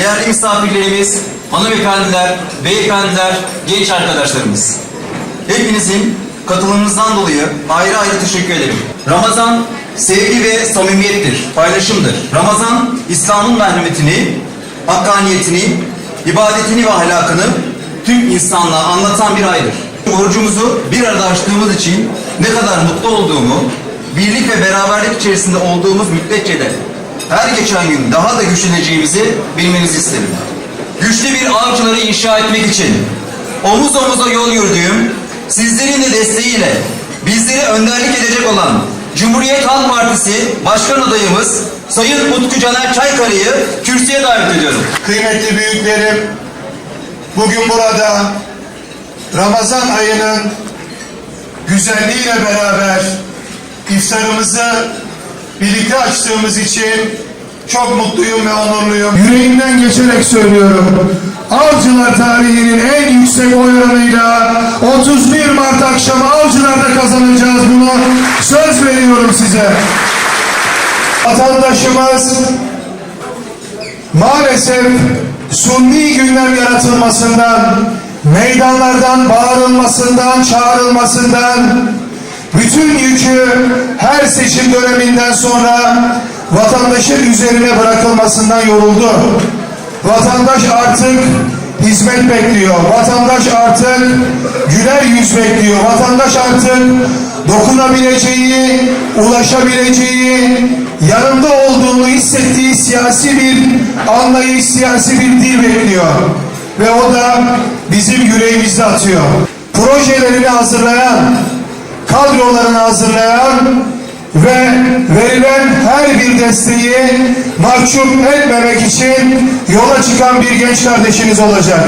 değerli misafirlerimiz, hanımefendiler, beyefendiler, genç arkadaşlarımız. Hepinizin katılımınızdan dolayı ayrı ayrı teşekkür ederim. Ramazan sevgi ve samimiyettir, paylaşımdır. Ramazan İslam'ın merhametini, hakkaniyetini, ibadetini ve ahlakını tüm insanlığa anlatan bir aydır. Orucumuzu bir arada açtığımız için ne kadar mutlu olduğumu, birlik ve beraberlik içerisinde olduğumuz müddetçe de her geçen gün daha da güçleneceğimizi bilmenizi isterim. Güçlü bir avcıları inşa etmek için omuz omuza yol yürüdüğüm, sizlerin de desteğiyle bizleri önderlik edecek olan Cumhuriyet Halk Partisi Başkan adayımız Sayın Utku Caner Çaykarı'yı kürsüye davet ediyorum. Kıymetli büyüklerim, bugün burada Ramazan ayının güzelliğiyle beraber iftarımızı birlikte açtığımız için çok mutluyum ve onurluyum. Yüreğimden geçerek söylüyorum. Avcılar tarihinin en yüksek oy oranıyla 31 Mart akşamı Avcılar'da kazanacağız bunu söz veriyorum size. Vatandaşımız maalesef sunni gündem yaratılmasından, meydanlardan bağırılmasından, çağrılmasından, bütün yükü her seçim döneminden sonra vatandaşın üzerine bırakılmasından yoruldu. Vatandaş artık hizmet bekliyor. Vatandaş artık güler yüz bekliyor. Vatandaş artık dokunabileceği, ulaşabileceği, yanında olduğunu hissettiği siyasi bir anlayış, siyasi bir dil bekliyor. Ve o da bizim yüreğimizde atıyor. Projelerini hazırlayan, kadrolarını hazırlayan ve verilen her bir desteği mahcup etmemek için yola çıkan bir genç kardeşiniz olacak.